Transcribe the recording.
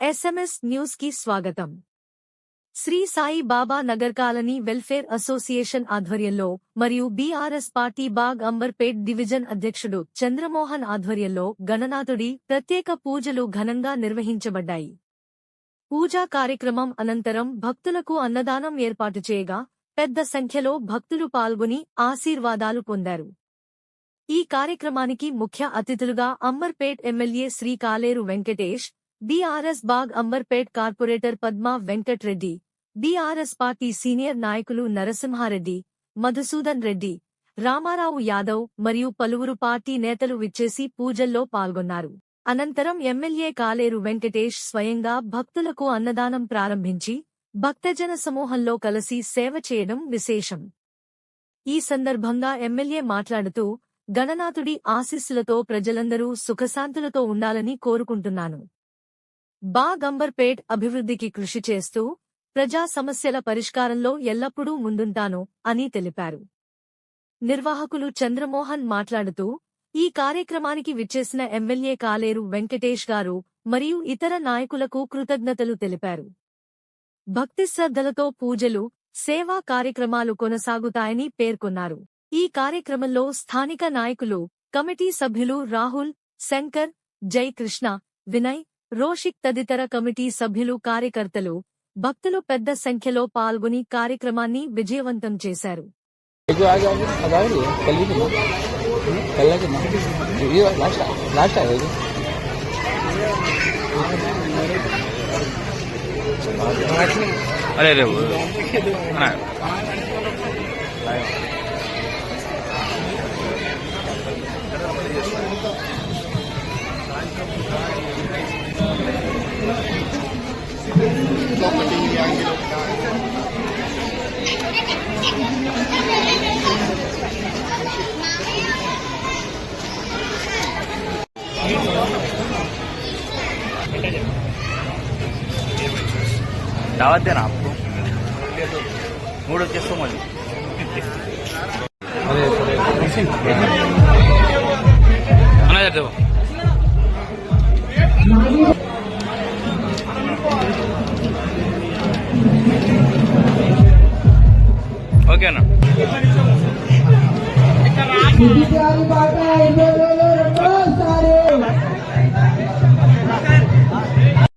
SMS న్యూస్కి స్వాగతం. Shri Sai Baba Nagar colony welfare association ఆధ్వర్యంలో మరియు BRS party Bagh Amberpet division అధ్యక్షుడు చంద్రమోహన్ ఆధ్వర్యంలో గణనాథుడి ప్రత్యేక పూజలు ఘనంగా నిర్వహించబడ్డాయి. పూజా కార్యక్రమం అనంతరం భక్తులకు అన్నదానం ఏర్పాటు చేయగా పెద్ద సంఖ్యలో భక్తులు పాల్గొని ఆశీర్వాదాలు పొందారు. ఈ కార్యక్రమానికి ముఖ్య అతిథులుగా Amberpet MLA Shri Kaleru Venkatesh BRS Bagh Amberpet corporator Padma Venkatreddy BRS party senior నాయకులు నరసింహారెడ్డి మధుసూదన్ రెడ్డి రామారావు యాదవ్ మరియు పలువురు పార్టీ నేతలు విచ్చేసి పూజల్లో పాల్గొన్నారు. అనంతరం ఎమ్మెల్యే కాలేరు వెంకటేష్ స్వయంగా భక్తులకు అన్నదానం ప్రారంభించి భక్తజన సమూహంలో కలిసి సేవ చేయడం విశేషం. ఈ సందర్భంగా ఎమ్మెల్యే మాట్లాడుతూ గణనాథుడి ఆశీస్సులతో ప్రజలందరూ సుఖశాంతులతో ఉండాలని కోరుకుంటున్నాను. బాగంబర్పేట్ అభివృద్ధికి కృషి చేస్తూ ప్రజా సమస్యల పరిష్కారంలో ఎల్లప్పుడూ ముందుంటాను అని తెలిపారు. నిర్వాహకులు చంద్రమోహన్ మాట్లాడుతూ ఈ కార్యక్రమానికి విచ్చేసిన ఎమ్మెల్యే కాలేరు వెంకటేష్ గారు మరియు ఇతర నాయకులకు కృతజ్ఞతలు తెలిపారు. భక్తి శ్రద్ధలతో పూజలు సేవా కార్యక్రమాలు కొనసాగుతాయని పేర్కొన్నారు. ఈ కార్యక్రమంలో స్థానిక నాయకులు కమిటీ సభ్యులు రాహుల్ శంకర్ జై కృష్ణ వినయ్ రోషిక్ తదితర కమిటీ సభ్యులు కార్యకర్తలు భక్తులు పెద్ద సంఖ్యలో పాల్గొని కార్యక్రమాన్ని విజయవంతం చేశారు. అరే రేపు अरे वो ना दावत देना आपको मूड వచ్చేస్తాం మళ్ళీ అన్నా ఓకేనా?